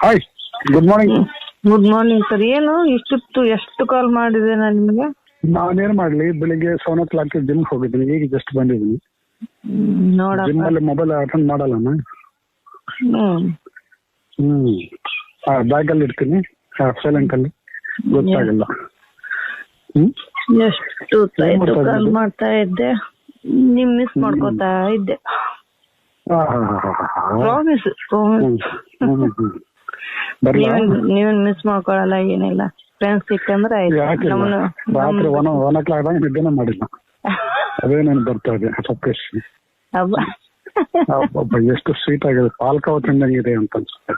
Hi good morning good morning sir ಏನು? ಇಷ್ಟೊತ್ತು ಎಷ್ಟು ಕಾಲ್ ಮಾಡಿದೆ ನಾನು ನಿಮಗೆ? ನಾನೇನ್ ಮಾಡ್ಲಿ? ಬೆಳಿಗ್ಗೆ ಸೆವೆನ್ ಓ ಕ್ಲಾಕ್ ಜಿಮ್ ಹೋಗಿದ್ದೀನಿ ಈಗ ಜಸ್ಟ್ ಬಂದಿದ್ದೀನಿ ಜಿಮ್ ಅಲ್ಲಿ ಮೊಬೈಲ್ ಅಟೆಂಡ್ ಮಾಡಲ್ಲ ಹ್ಮ್. ಬ್ಯಾಗ್ ಅಲ್ಲಿ ಇಡ್ತೀನಿ. ಸೈಲೆಂಟ್ ಅಲ್ಲಿ. ಗೊತ್ತಾಗಲ್ಲ. ಎಷ್ಟು ಕಾಲ್ ಮಾಡ್ತಾ ಇದ್ದೆ. ನಿಮ್ ಮಿಸ್ ಮಾಡ್ಕೊತಾ ಇದ್ದೆ. ಹಾ. Promise hmm, hmm, hmm. ಬರ್ಲಾ ನೀವೇನ್ ಮಿಸ್ ಮಾಡ್ಕೊಳಲ್ಲ ಏನಿಲ್ಲ. ಫ್ರೆಂಡ್ಸ್ ಸಿಕ್ಕಂದ್ರೆ ಆಯ್ತು. ರಾತ್ರಿ ಒನ್ ಒನ್ ಓ ಕ್ಲಾಕ್ ದಾಗ ನಿದ್ದೆನೇ ಮಾಡಿಲ್ಲ. ಅದೇ ನಾನು ಬರ್ತಾ ಇದೆ? ಸಪ್ರೇಶ್ ಅಬ್ಬ ಎಷ್ಟು ಸ್ವೀಟ್ ಆಗಿದೆ. ಪಾಲ್ಕಾವ ತಿಂದಂಗಿದೆ ಅಂತ ಅನ್ಸುತ್ತೆ.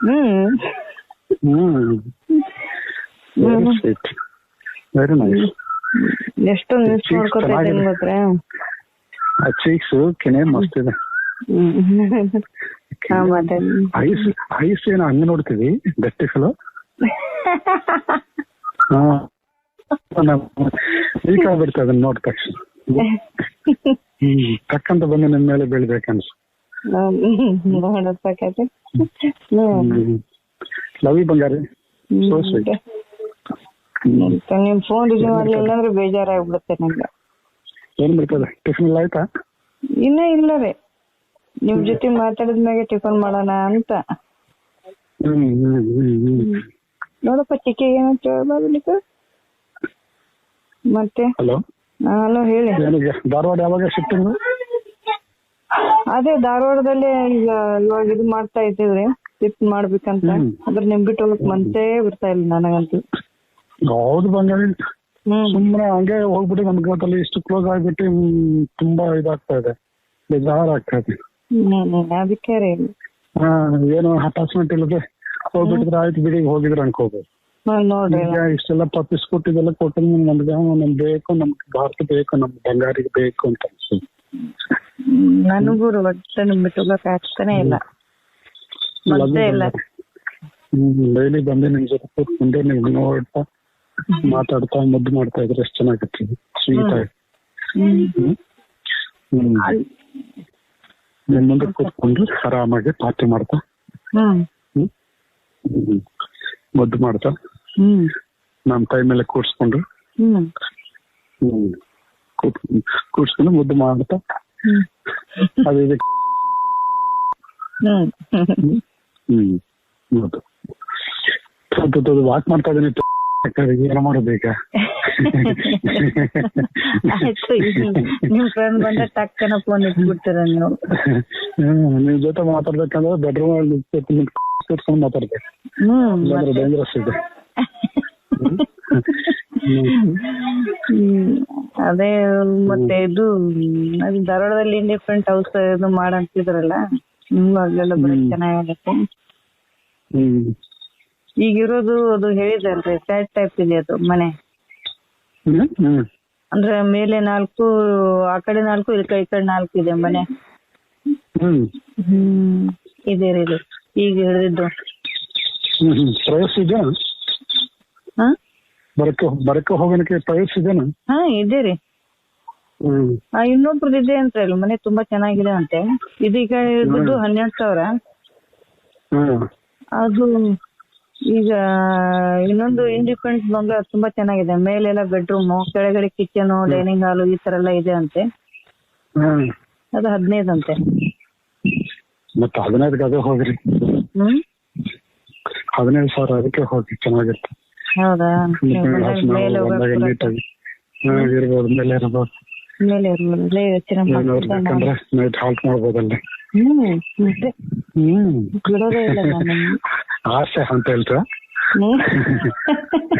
ಹ್ಮ್. ಸ್ವೀಟ್ ವೆರಿ ನೈಸ್ ಎಷ್ಟೊಂದು ಮಿಸ್ ಮಾಡ್ಕೊತಾ ಆ ಚೀಕ್ಸ್ ಕೆನೆ ಮಸ್ತ್ ಇದೆ. ಐಸ್ ಐಸ್ ಏನೋ ಹಂಗ ನೋಡ್ತೀವಿ ಹಾ. ವೀಕ್ ಆಗ್ಬಿಡ್ತದೆ ಅದನ್ನ ನೋಡಿದ ತಕ್ಷಣ. ತಕ್ಕಂತ ಬಂದು ನಿಮ್ ಮೇಲೆ ಬೀಳ್ಬೇಕನ್ಸು. ಲವಿ ಯು ಬಂಗಾರಿ. sweet. ನಿಮ್ ಫೋನ್ ರಿಸೀವ್ ಮಾಡ್ಲಿಲ್ಲ ಅಂದ್ರೆ ಬೇಜಾರಾಗ್ಬಿಡುತ್ತೆ ನಂಗೆ. ಏನ್ ಬರ್ತದೆ ಟಿಫಿನ್ ಎಲ್ಲ ಆಯ್ತಾ? ಇನ್ನೇ ಇಲ್ಲ ರೀ. ನಿಮ್ ಜೊತೆ ಮಾತಾಡಿದ್ಮ್ಯಾಗೆ ಟಿಫನ್ ಮಾಡೋಣ ಅಂತ. ನೋಡಪ್ಪ ಚಿಕ್ಕಿಗೆ ಏನಂತ ಹೇಳ್ಬಾರ್ದು ಮತ್ತೆ? ಹಲೋ? ಹಲೋ ಹೇಳಿ. ಧಾರವಾಡ ಯಾವಾಗ ಶಿಫ್ಟಿಂಗ್ ಅದೇ ಧಾರವಾಡದಲ್ಲಿ ಈಗ ಇವಾಗ ಇದು ಮಾಡ್ತಾ ಇದ್ದೀವ್ರಿ. ಶಿಫ್ಟ್ ಮಾಡ್ಬೇಕಂತ. ಅಂತ ಅದ್ರ ನಿಮ್ ಬಿಟ್ಟು ಹೋಗಕ್ ಮನ್ಸೇ ಬರ್ತಾ ಇಲ್ಲ ನನಗಂತೂ. ಹೌದು ಹ್ಮ್. ಸುಮ್ಮನೆ ಹಂಗೆ ಹೋಗ್ಬಿಟ್ಟು ನಮ್ಗೆ ಇಷ್ಟು ಕ್ಲೋಸ್ ಆಗ್ಬಿಟ್ಟು ತುಂಬಾ ಇದಾಗ್ತಾ ಇದೆ. ಬೇಜಾರಾಗ್ತಾ ಇದೆ. ಹ್ಮ್ ಅದಕ್ಕೆ ರೀ. ಹಾ ಏನು ಅಟ್ಯಾಚ್ಮೆಂಟ್ ಇಲ್ಲದೆ ಹೋಗ್ಬಿಟ್ಟಿದ್ರೆ ಆಯ್ತು ಬಿಡಿ ಹೋಗಿದ್ರೆ ಅನ್ಕೋಬೋದು ನೋಡಿ ನೋಡ್ರಿ. ಈಗ ಇಷ್ಟೆಲ್ಲ ಪಪ್ಪಿಸ್ ಕೊಟ್ಟಿದ್ದೆಲ್ಲ ಕೊಟ್ಟು ನಮ್ಗೆ ನಮ್ ಬೇಕು ನಮ್ ಭಾರತ ಬೇಕು ನಮ್ ಬಂಗಾರಿಗೆ ಬೇಕು ಅಂತ ಅನ್ಸುತ್ತೆ. ನನಗೂ ಒಟ್ಟೆ ನಿಮ್ ಬಿಟ್ಟು ಆಗ್ತಾನೆ ಇಲ್ಲ. ಮನ್ಸೇ ಇಲ್ಲ. ಡೈಲಿ ಬಂದು ನಿಮ್ ಜೊತೆ ಕೂತ್ಕೊಂಡೆ ನಿಮ್ ನೋಡ್ತಾ ಮಾತಾಡ್ತಾ ಮುದ್ದು ಮಾಡ್ತಾ ಇದ್ರೆ ಎಷ್ಟು ಚೆನ್ನಾಗಿತ್ತು ಸ್ವೀಟ್ ಆಗಿ. ನಿಮ್ ಮುಂದೆ ಕೂತ್ಕೊಂಡು ಆರಾಮಾಗಿ ಪಾರ್ಟಿ ಮಾಡ್ತಾ. ಮುದ್ದು ಮಾಡ್ತಾ ಹ್ಮ್. ನಮ್ ಕೈ ಮೇಲೆ ಕೂತ್ ಕೂರ್ಸ್ಕೊಂಡು ಮುದ್ದು ಮಾಡ್ತಾ ಹ್ಮ್. ಅದು ಇದಕ್ಕೆ ಹ್ಮ್. ವಾಕ್ ಮಾಡ್ತಾ ಇದೀನಿ. ಏನೋ ಮಾಡೋದು ಈಗ. ಆಯ್ತು ನಿಮ್ ಫ್ರೆಂಡ್ ಬಂದ ಟಕ್ಕನ ಫೋನ್ ಇಟ್ಬಿಡ್ತೀರ ನೀವು? ಹ್ಮ್ ನಿಮ್ ಜೊತೆ ಮಾತಾಡ್ಬೇಕಂದ್ರೆ ಬೆಡ್ರೂಮ್ ಅಲ್ಲಿ ಕೂತ್ಕೊಂಡು ಮಾತಾಡ್ಬೇಕು. ಹ್ಮ್ ಇಲ್ಲಾಂದ್ರೆ ಡೇಂಜರಸ್ ಇದೆ. ಅದೇ ಮತ್ತೆ ಇದು ಅದು ಧಾರವಾಡದಲ್ಲಿ ಡಿಫ್ರೆಂಟ್ ಹೌಸ್ ಇದು ಮಾಡಂತಿದ್ರಲ್ಲ ನಿಮ್ಗೂ ಅಲ್ಲೆಲ್ಲ ಬರೀ. ಚೆನ್ನಾಗಾಗತ್ತೆ ಈಗ ಇರೋದು ಅದು ಹೇಳಿದಲ್ರಿ ಫ್ಲಾಟ್ ಟೈಪ್ ಇದೆ ಅದು ಮನೆ. ಅಂದ್ರೆ ಮೇಲೆ ನಾಲ್ಕು ಆ ಕಡೆ ನಾಲ್ಕು ಈ ಕಡೆ ಈ ಕಡೆ ನಾಲ್ಕು ಇದೆ ಮನೆ. ಹ್ಮ್. ಇದೆ ರೀ ಇದು. ಈಗ ಹಿಡಿದಿದ್ದು. ಪ್ರವೇಶ ಇದೆಯಾ? ಹಾ? ಬರಕ್ಕೆ ಬರಕ್ಕೆ ಹೋಗೋಣಕ್ಕೆ ಪ್ರವೇಶ ಇದೆನಾ ಹಾ ಇದೆ ರೀ. ಇನ್ನೊಬ್ರದ್ದು ಇದೆ ಅಂತ ಹೇಳಿ. ಮನೆ ತುಂಬಾ ಚೆನ್ನಾಗಿದೆ ಅಂತೆ. ಇದೀಗ ಇರೋದು ಹನ್ನೆರಡು ಸಾವಿರ. ಹ್ಮ್. ಅದು ಈಗ ಇನ್ನೊಂದು ಇಂಡಿಪೆಂಡೆನ್ಸ್ ಬಂಗ್ಲಾ ತುಂಬಾ ಚೆನ್ನಾಗಿದೆ. ಮೇಲೆಲ್ಲ ಬೆಡ್ರೂಮ್ ಕೆಳಗಡೆ ಕಿಚನ್ ಡೈನಿಂಗ್ ಹಾಲು ಈ ತರ ಎಲ್ಲ ಇದೆ ಅಂತೆ. ಅದು ಹದಿನೈದು ಅಂತೆ ಮತ್ತೆ ಹದಿನೈದಕ್ಕೆ ಅದೇ ಹೋಗ್ರಿ. ಹದಿನೈದು ಸಾವಿರ ಅದಕ್ಕೆ ಹೋಗಿ ಚೆನ್ನಾಗಿರುತ್ತೆ. ಹೌದಾ? ಮೇಲೆ ಇರ್ಬೋದು ಇರ್ಬೋದು. ನೈಟ್ ಹಾಲ್ಟ್ ಮಾಡ್ಬೋದಲ್ಲಿ ಹ್ಮ್ ಮತ್ತೆ ಹ್ಮ್